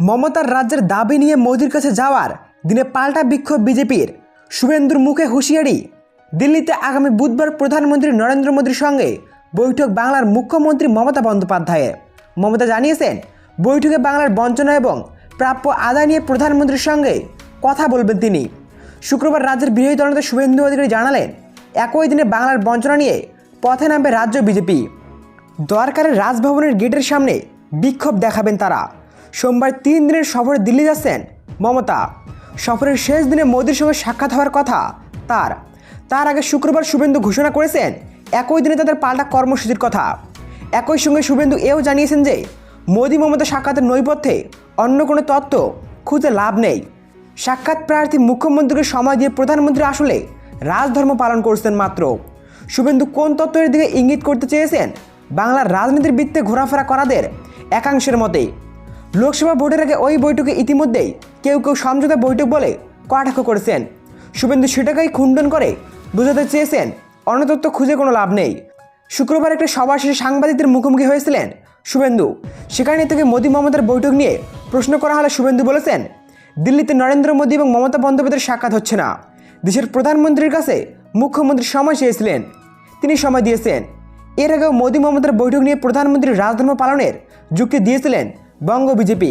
মমতার রাজ্যের দাবি নিয়ে মোদির কাছে যাওয়ার দিনে পাল্টা বিক্ষোভ বিজেপির। শুভেন্দুর মুখে হুঁশিয়ারি। দিল্লিতে আগামী বুধবার প্রধানমন্ত্রী নরেন্দ্র মোদীর সঙ্গে বৈঠক বাংলার মুখ্যমন্ত্রী মমতা বন্দ্যোপাধ্যায়ের। মমতা জানিয়েছেন, বৈঠকে বাংলার বঞ্চনা এবং প্রাপ্য আদায় নিয়ে প্রধানমন্ত্রীর সঙ্গে কথা বলবেন তিনি। শুক্রবার রাজ্যের বিরোধী দলনেতা শুভেন্দু অধিকারী জানালেন, একই দিনে বাংলার বঞ্চনা নিয়ে পথে নামবে রাজ্য বিজেপি। দরকারের রাজভবনের গেটের সামনে বিক্ষোভ দেখাবেন তারা। সোমবার তিন দিনের সফরে দিল্লি যাচ্ছেন মমতা। সফরের শেষ দিনে মোদির সঙ্গে সাক্ষাৎ হওয়ার কথা তার। তার আগে শুক্রবার শুভেন্দু ঘোষণা করেছেন, একই দিনে তাদের পাল্টা কর্মসূচির কথা। একই সঙ্গে শুভেন্দু এও জানিয়েছেন যে, মোদি মমতা সাক্ষাতের নৈপথ্যে অন্য কোনো তত্ত্ব খুঁজে লাভ নেই। সাক্ষাৎ প্রার্থী মুখ্যমন্ত্রীকে সময় দিয়ে প্রধানমন্ত্রী আসলে রাজধর্ম পালন করছেন মাত্র। শুভেন্দু কোন তত্ত্বের দিকে ইঙ্গিত করতে চেয়েছেন? বাংলার রাজনীতির বৃত্তে ঘোরাফেরা করাদের একাংশের মতে লোকসভা ভোটের আগে ওই বৈঠকে ইতিমধ্যেই কেউ কেউ সমঝোতা বৈঠক বলে কটাক্ষ করেছেন। শুভেন্দু সেটাকেই খুণ্ডন করে বোঝাতে চেয়েছেন অন্য তথ্য খুঁজে কোনো লাভ নেই। শুক্রবার একটা সভা শেষে সাংবাদিকদের মুখোমুখি হয়েছিলেন শুভেন্দু। সেখানে থেকে মোদী মমতার বৈঠক নিয়ে প্রশ্ন করা হলে শুভেন্দু বলেছেন, দিল্লিতে নরেন্দ্র মোদী এবং মমতা বন্দ্যোপাধ্যায়ের সাক্ষাৎ হচ্ছে না। দেশের প্রধানমন্ত্রীর কাছে মুখ্যমন্ত্রী সময় চেয়েছিলেন, তিনি সময় দিয়েছেন। এর আগেও মোদী মমতার বৈঠক নিয়ে প্রধানমন্ত্রী রাজধর্ম পালনের যুক্তি দিয়েছিলেন বঙ্গ বিজেপি।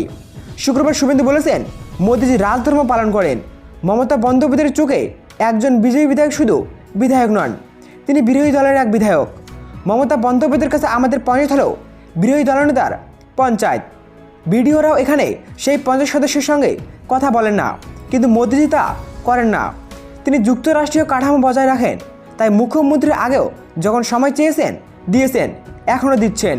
শুক্রবার শুভেন্দু বলেছেন, মোদীজি রাজধর্ম পালন করেন। মমতা বন্দ্যোপাধ্যায়ের চোখে একজন বিজয়ী বিধায়ক শুধু বিধায়ক নন, তিনি বিরোধী দলের এক বিধায়ক। মমতা বন্দ্যোপাধ্যায়ের কাছে আমাদের পঞ্চায়েত হলেও বিরোধী দলনেতার পঞ্চায়েত। বিডিওরাও এখানে সেই পঞ্চায়েত সদস্যের সঙ্গে কথা বলেন না, কিন্তু মোদিজি তা করেন না। তিনি যুক্তরাষ্ট্রীয় কাঠামো বজায় রাখেন, তাই মুখ্যমন্ত্রীর আগেও যখন সময় চেয়েছেন, দিয়েছেন, এখনও দিচ্ছেন।